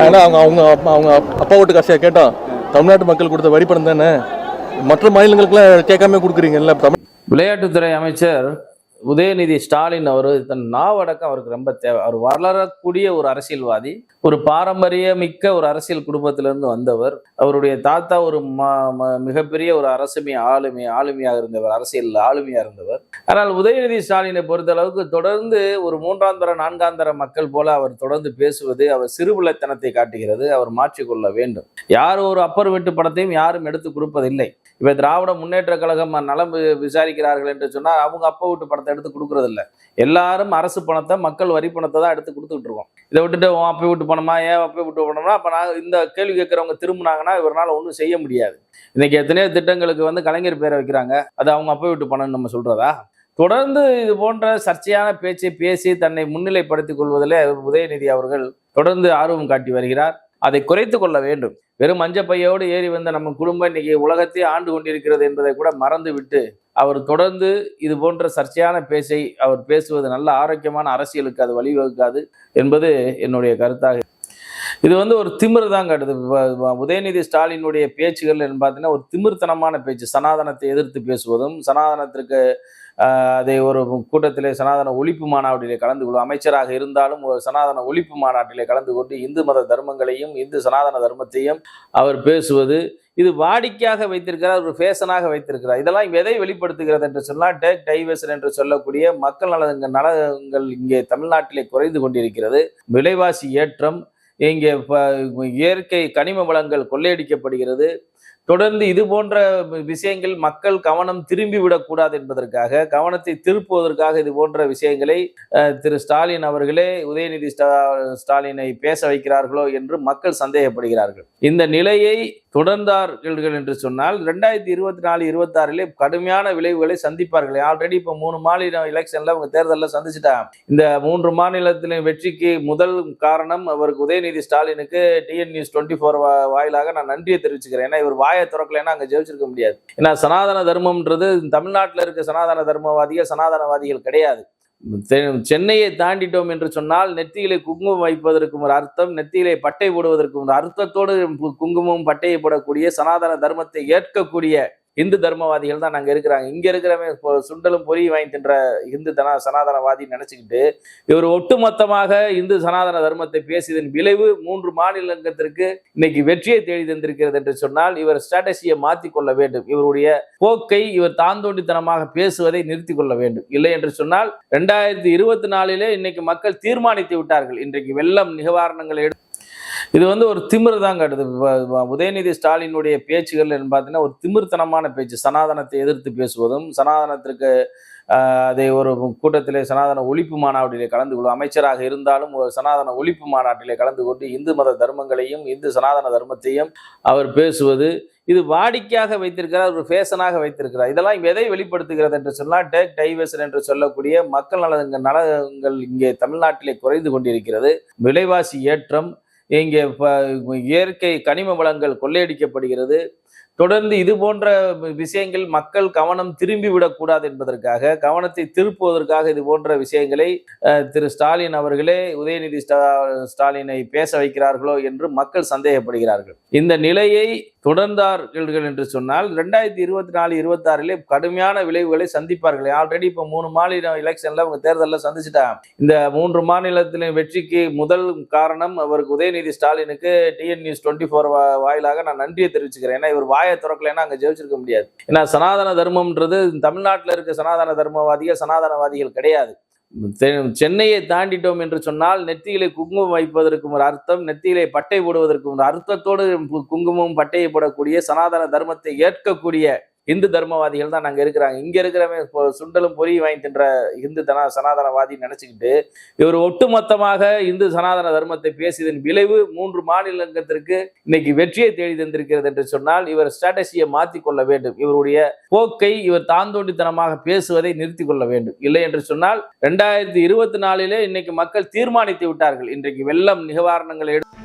ஏன்னா அவங்க அவங்க அவங்க அப்பா வீட்டு காசையா கேட்டோம் தமிழ்நாட்டு மக்கள் கொடுத்த வரி பணம் தானே? மற்ற மாநிலங்களுக்குலாம் கேட்காம கொடுக்குறீங்கல்ல தமிழ் விளையாட்டுத்துறை அமைச்சர் உதயநிதி ஸ்டாலின் அவர் தன் நாவடக்கம் அவருக்கு ரொம்ப தேவை. அவர் வளரக்கூடிய ஒரு அரசியல்வாதி ஒரு பாரம்பரிய மிக்க ஒரு அரசியல் குடும்பத்திலிருந்து வந்தவர். அவருடைய தாத்தா ஒரு மிகப்பெரிய ஒரு அரசுமை ஆளுமை ஆளுமையாக இருந்தவர் அரசியல் ஆளுமையாக இருந்தவர். ஆனால் உதயநிதி ஸ்டாலினை பொறுத்த அளவுக்கு தொடர்ந்து ஒரு மூன்றாம் தர நான்காம் தர மக்கள் போல அவர் தொடர்ந்து பேசுவது அவர் சிறுபிள்ளைத்தனத்தை காட்டுகிறது அவர் மாற்றிக்கொள்ள வேண்டும். யார் ஒரு அப்பர் வீட்டு படத்தையும் யாரும் எடுத்து கொடுப்பதில்லை. இப்போ திராவிட முன்னேற்ற கழகம் நலம் விசாரிக்கிறார்கள் என்று சொன்னால் அவங்க அப்பா வீட்டு பணத்தை எடுத்து கொடுக்கறதில்ல. எல்லாரும் அரசு பணத்தை மக்கள் வரி பணத்தை தான் எடுத்து கொடுத்துட்டு இருக்கோம். இதை விட்டுட்டு உன் அப்பா விட்டு பணமா ஏன் அப்போ விட்டு பணமா அப்போ நான் இந்த கேள்வி கேட்குறவங்க திரும்பினாங்கன்னா இவரால் ஒன்றும் செய்ய முடியாது. இன்னைக்கு எத்தனையோ திட்டங்களுக்கு வந்து கலைஞர் பேரை வைக்கிறாங்க. அது அவங்க அப்பா விட்டு பணம்னு நம்ம சொல்றதா? தொடர்ந்து இது போன்ற சர்ச்சையான பேச்சை பேசி தன்னை முன்னிலைப்படுத்திக் கொள்வதில் உதயநிதி அவர்கள் தொடர்ந்து ஆர்வம் காட்டி வருகிறார். அதை குறைத்து கொள்ள வேண்டும். வெறும் மஞ்சப்பையோடு ஏறி வந்த நம்ம குடும்பம் இன்னைக்கு உலகத்தையே ஆண்டு கொண்டிருக்கிறது என்பதை கூட மறந்து விட்டு அவர் தொடர்ந்து இது போன்ற சர்ச்சையான பேச்சை அவர் பேசுவது நல்ல ஆரோக்கியமான அரசியலுக்கு அது வழிவகுக்காது என்பது என்னுடைய கருத்தாக இது வந்து ஒரு திமிர் தான் காட்டுது வ- வ- உதயநிதி ஸ்டாலினுடைய பேச்சுகள் என்று பார்த்தீங்கன்னா ஒரு திமிர்த்தனமான பேச்சு. சனாதனத்தை எதிர்த்து பேசுவதும் சனாதனத்திற்கு அதை ஒரு கூட்டத்திலே சனாதன ஒழிப்பு மாநாட்டிலே கலந்து கொள்ளும் அமைச்சராக இருந்தாலும் ஒரு சனாதன ஒழிப்பு மாநாட்டிலே கலந்து கொண்டு இந்து மத தர்மங்களையும் இந்து சனாதன தர்மத்தையும் அவர் பேசுவது இது வாடிக்கையாக வைத்திருக்கிறார் ஒரு ஃபேஷனாக வைத்திருக்கிறார். இதெல்லாம் எதை வெளிப்படுத்துகிறது என்று சொன்னால் டேக் டைவர்சன் என்று சொல்லக்கூடிய மக்கள் நலங்க நலங்கள் இங்கே தமிழ்நாட்டிலே குறைந்து கொண்டிருக்கிறது. விலைவாசி ஏற்றம் இங்கே இயற்கை கனிம வளங்கள் கொள்ளையடிக்கப்படுகிறது. தொடர்ந்து இது போன்ற விஷயங்கள் மக்கள் கவனம் திரும்பி விடக்கூடாது என்பதற்காக கவனத்தை திருப்புவதற்காக இது போன்ற விஷயங்களை திரு ஸ்டாலின் அவர்களே உதயநிதி ஸ்டா- ஸ்டாலினை பேச வைக்கிறார்களோ என்று மக்கள் சந்தேகப்படுகிறார்கள். இந்த நிலையை தொடர்ந்தார்கள் என்று சொன்னால் ரெண்டாயிரத்தி இருபத்தி நாலு இருபத்தாறிலே கடுமையான விளைவுகளை சந்திப்பார்கள். ஆல்ரெடி இப்போ மூணு மாநில எலெக்ஷனில் அவங்க தேர்தலில் சந்திச்சிட்டாங்க இந்த மூன்று மாநிலத்தின் வெற்றிக்கு முதல் காரணம் அவருக்கு உதயநிதி ஸ்டாலினுக்கு டிஎன் நியூஸ் டுவெண்ட்டி ஃபோர் வாயிலாக நான் நன்றியை தெரிவிச்சுக்கிறேன். ஏன்னா இவர் வாயை திறக்கலைன்னா அங்கே ஜெயிச்சிருக்க முடியாது. ஏன்னா சனாதன தர்மம்ன்றது தமிழ்நாட்டில் இருக்க சனாதன தர்மவாதிகள் சனாதனவாதிகள் கிடையாது. சென்னையை தாண்டிட்டோம் என்று சொன்னால் நெத்தியிலே குங்குமம் வைப்பதற்கும் ஒரு அர்த்தம் நெத்தியிலே பட்டை போடுவதற்கும் ஒரு அர்த்தத்தோடு குங்குமம் பட்டையை போடக்கூடிய சனாதன தர்மத்தை ஏற்கக்கூடிய இந்து தர்மவாதிகள் தான் நாங்கள் இருக்கிறாங்க. இங்க இருக்கிறவன் சுண்டலும் பொறி வாங்கி தின்ற இந்து தன சனாதனவாதி நினச்சிக்கிட்டு இவர் ஒட்டுமொத்தமாக இந்து சனாதன தர்மத்தை பேசியதன் விளைவு மூன்று மாநிலங்கத்திற்கு இன்னைக்கு வெற்றியை தேடி தந்திருக்கிறது என்று சொன்னால் இவர் ஸ்ட்ராட்டஜியை மாற்றி கொள்ள வேண்டும். இவருடைய போக்கை இவர் தாந்தோண்டித்தனமாக பேசுவதை நிறுத்தி கொள்ள வேண்டும். இல்லை என்று சொன்னால் ரெண்டாயிரத்தி இருபத்தி நாலிலே இன்னைக்கு மக்கள் தீர்மானித்து விட்டார்கள். இன்றைக்கு வெள்ளம் நிவாரணங்களை எடுத்து இது வந்து ஒரு திமிர் தான் காட்டுது வ- வ- உதயநிதி ஸ்டாலினுடைய பேச்சுகள் என்று பார்த்தீங்கன்னா ஒரு திமிர்த்தனமான பேச்சு. சனாதனத்தை எதிர்த்து பேசுவதும் சனாதனத்திற்கு அதை ஒரு கூட்டத்திலே சனாதன ஒழிப்பு மாநாட்டிலே கலந்து கொள்ளும் அமைச்சராக இருந்தாலும் ஒரு சனாதன ஒழிப்பு மாநாட்டிலே கலந்து கொண்டு இந்து மத தர்மங்களையும் இந்து சனாதன தர்மத்தையும் அவர் பேசுவது இது வாடிக்கையாக வைத்திருக்கிறார் ஒரு ஃபேஷனாக வைத்திருக்கிறார். இதெல்லாம் எதை வெளிப்படுத்துகிறது என்று சொன்னால் டேக் டைவர்சன் என்று சொல்லக்கூடிய மக்கள் நலங்கள் நலங்கள் இங்கே தமிழ்நாட்டிலே குறைந்து கொண்டிருக்கிறது. விலைவாசி ஏற்றம் இங்கே ப- இயற்கை கனிம வளங்கள் கொள்ளையடிக்கப்படுகிறது. தொடர்ந்து இது போன்ற விஷயங்கள் மக்கள் கவனம் திரும்பி விடக்கூடாது என்பதற்காக கவனத்தை திருப்புவதற்காக இது போன்ற விஷயங்களை திரு ஸ்டாலின் அவர்களே உதயநிதி ஸ்டா- ஸ்டாலினை பேச வைக்கிறார்களோ என்று மக்கள் சந்தேகப்படுகிறார்கள். இந்த நிலையை தொடர்ந்தார்கள் என்று சொன்னால் ரெண்டாயிரத்தி இருபத்தி நாலு இருபத்தாறிலே கடுமையான விளைவுகளை சந்திப்பார்கள். ஆல்ரெடி இப்போ மூணு மாநில எலெக்ஷனில் அவங்க தேர்தலில் சந்திச்சிட்டாங்க இந்த மூன்று மாநிலத்தின் வெற்றிக்கு முதல் காரணம் அவருக்கு உதயநிதி ஸ்டாலினுக்கு டிஎன் நியூஸ் டுவெண்ட்டி ஃபோர் வாயிலாக நான் நன்றியை தெரிவிச்சுக்கிறேன். ஏன்னா இவர் வாயை திறக்கலைன்னா அங்கே ஜெயிச்சிருக்க முடியாது. ஏன்னா சனாதன தர்மம்ன்றது தமிழ்நாட்டில் இருக்க சனாதன தர்மவாதிகள் சனாதனவாதிகள் கிடையாது. சென்னையை தாண்டிட்டோம் என்று சொன்னால் நெத்தியிலே குங்குமம் வைப்பதற்கும் ஒரு அர்த்தம் நெத்தியிலே பட்டை போடுவதற்கும் ஒரு அர்த்தத்தோடு குங்குமம் பட்டையை போடக்கூடிய சனாதன தர்மத்தை ஏற்கக்கூடிய இந்து தர்மவாதிகள் தான் நாங்கள் இருக்கிறாங்க. இங்க இருக்கிறவன் இப்போ சுண்டலும் பொறி வாங்கி தின்ற இந்து தன சனாதனவாதி நினச்சிக்கிட்டு இவர் ஒட்டுமொத்தமாக இந்து சனாதன தர்மத்தை பேசியதன் விளைவு மூன்று மாநிலங்கத்திற்கு இன்னைக்கு வெற்றியை தேடி தந்திருக்கிறது என்று சொன்னால் இவர் ஸ்ட்ராட்டஜியை மாற்றி கொள்ள வேண்டும். இவருடைய போக்கை இவர் தாந்தோண்டித்தனமாக பேசுவதை நிறுத்தி கொள்ள வேண்டும். இல்லை என்று சொன்னால் ரெண்டாயிரத்தி இருபத்தி நாலிலே இன்னைக்கு மக்கள் தீர்மானித்து விட்டார்கள். இன்றைக்கு வெள்ளம் நிவாரணங்களை எடுத்து